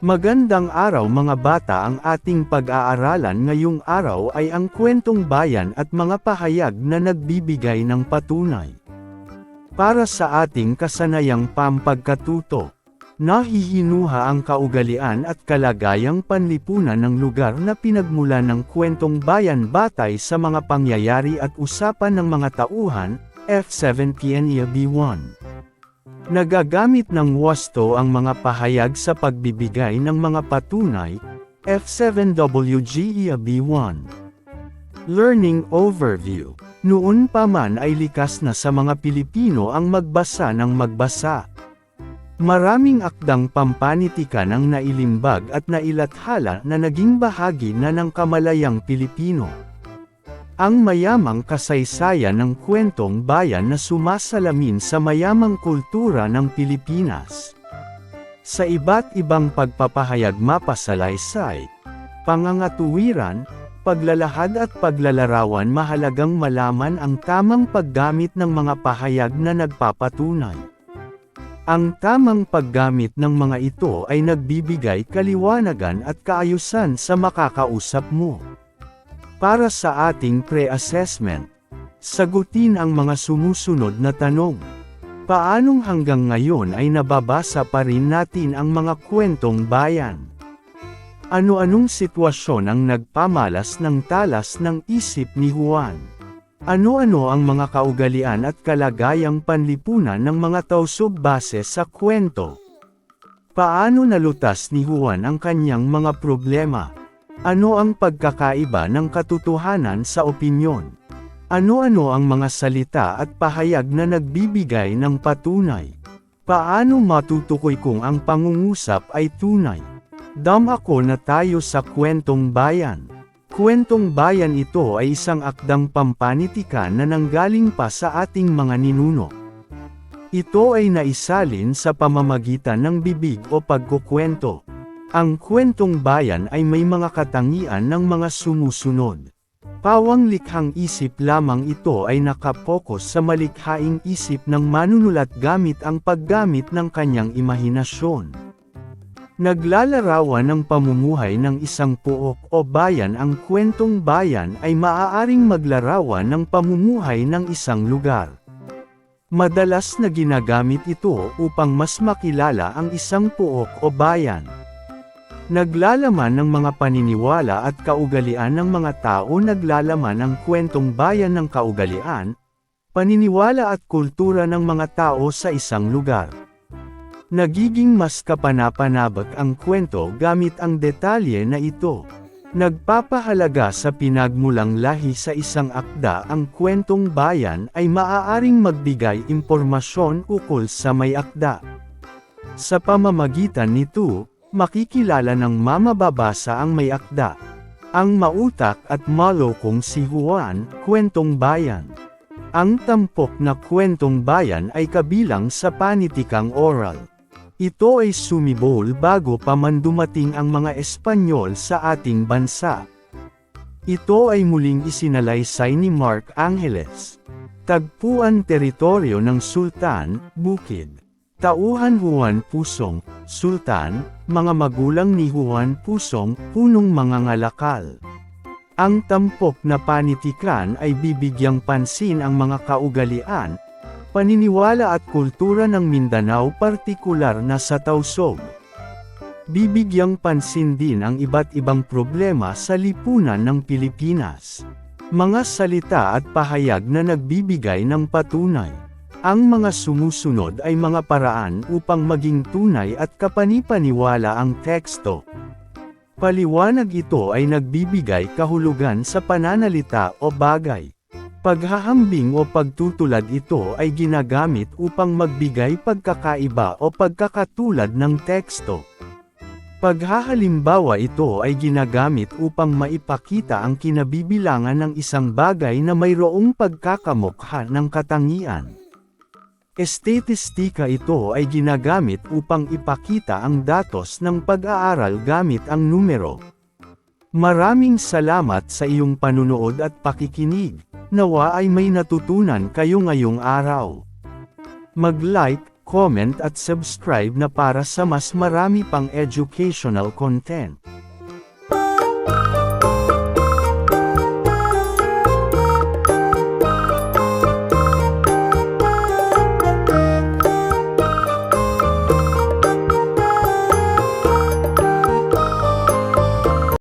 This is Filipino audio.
Magandang araw mga bata ang ating pag-aaralan ngayong araw ay ang kwentong bayan at mga pahayag na nagbibigay ng patunay. Para sa ating kasanayang pampagkatuto, nahihinuha ang kaugalian at kalagayang panlipunan ng lugar na pinagmula ng kwentong bayan batay sa mga pangyayari at usapan ng mga tauhan, F7 PNEB1. Nagagamit ng wasto ang mga pahayag sa pagbibigay ng mga patunay, F7WGEAB1. Learning Overview Noon pa man ay likas na sa mga Pilipino ang magbasa ng magbasa. Maraming akdang pampanitikan ang nailimbag at nailathala na naging bahagi na ng kamalayang Pilipino. Ang mayamang kasaysayan ng kwentong bayan na sumasalamin sa mayamang kultura ng Pilipinas. Sa iba't ibang pagpapahayag mapasalaysay, pangangatuwiran, paglalahad at paglalarawan mahalagang malaman ang tamang paggamit ng mga pahayag na nagpapatunay. Ang tamang paggamit ng mga ito ay nagbibigay kaliwanagan at kaayusan sa makakausap mo. Para sa ating pre-assessment, sagutin ang mga sumusunod na tanong. Paanong hanggang ngayon ay nababasa pa rin natin ang mga kwentong bayan? Ano-anong sitwasyon ang nagpamalas ng talas ng isip ni Juan? Ano-ano ang mga kaugalian at kalagayang panlipunan ng mga tausog base sa kwento? Paano nalutas ni Juan ang kanyang mga problema? Ano ang pagkakaiba ng katotohanan sa opinyon? Ano-ano ang mga salita at pahayag na nagbibigay ng patunay? Paano matutukoy kung ang pangungusap ay tunay? Dam ako na tayo sa kwentong bayan. Kwentong bayan ito ay isang akdang pampanitikan na nanggaling pa sa ating mga ninuno. Ito ay naisalin sa pamamagitan ng bibig o pagkukwento. Ang kwentong bayan ay may mga katangian ng mga sumusunod. Pawang likhang isip lamang ito ay nakapokus sa malikhaing isip ng manunulat gamit ang paggamit ng kanyang imahinasyon. Naglalarawan ng pamumuhay ng isang puok o bayan ang kwentong bayan ay maaaring maglarawan ng pamumuhay ng isang lugar. Madalas na ginagamit ito upang mas makilala ang isang puok o bayan. Naglalaman ng mga paniniwala at kaugalian ng mga tao naglalaman ng kwentong bayan ng kaugalian, paniniwala at kultura ng mga tao sa isang lugar. Nagiging mas kapanapanabak ang kwento gamit ang detalye na ito. Nagpapahalaga sa pinagmulang lahi sa isang akda ang kwentong bayan ay maaaring magbigay impormasyon ukol sa may akda. Sa pamamagitan nito, makikilala ng mamababasa ang may akda. Ang mautak at malokong si Juan, kwentong bayan. Ang tampok na kwentong bayan ay kabilang sa panitikang oral. Ito ay sumibol bago pa man dumating ang mga Espanyol sa ating bansa. Ito ay muling isinalaysay ni Mark Angeles. Tagpuan teritoryo ng Sultan, Bukid. Tauhan Juan Pusong, Sultan, mga magulang ni Juan Pusong, punong mga ngalakal. Ang tampok na panitikan ay bibigyang pansin ang mga kaugalian, paniniwala at kultura ng Mindanao partikular na sa Tausog. Bibigyang pansin din ang iba't ibang problema sa lipunan ng Pilipinas. Mga salita at pahayag na nagbibigay ng patunay. Ang mga sumusunod ay mga paraan upang maging tunay at kapanipaniwala ang teksto. Paliwanag ito ay nagbibigay kahulugan sa pananalita o bagay. Paghahambing o pagtutulad ito ay ginagamit upang magbigay pagkakaiba o pagkakatulad ng teksto. Paghahalimbawa ito ay ginagamit upang maipakita ang kinabibilangan ng isang bagay na mayroong pagkakamukha ng katangian. Estatistika ito ay ginagamit upang ipakita ang datos ng pag-aaral gamit ang numero. Maraming salamat sa iyong panunood at pakikinig. Nawa ay may natutunan kayo ngayong araw. Mag-like, comment at subscribe na para sa mas marami pang educational content.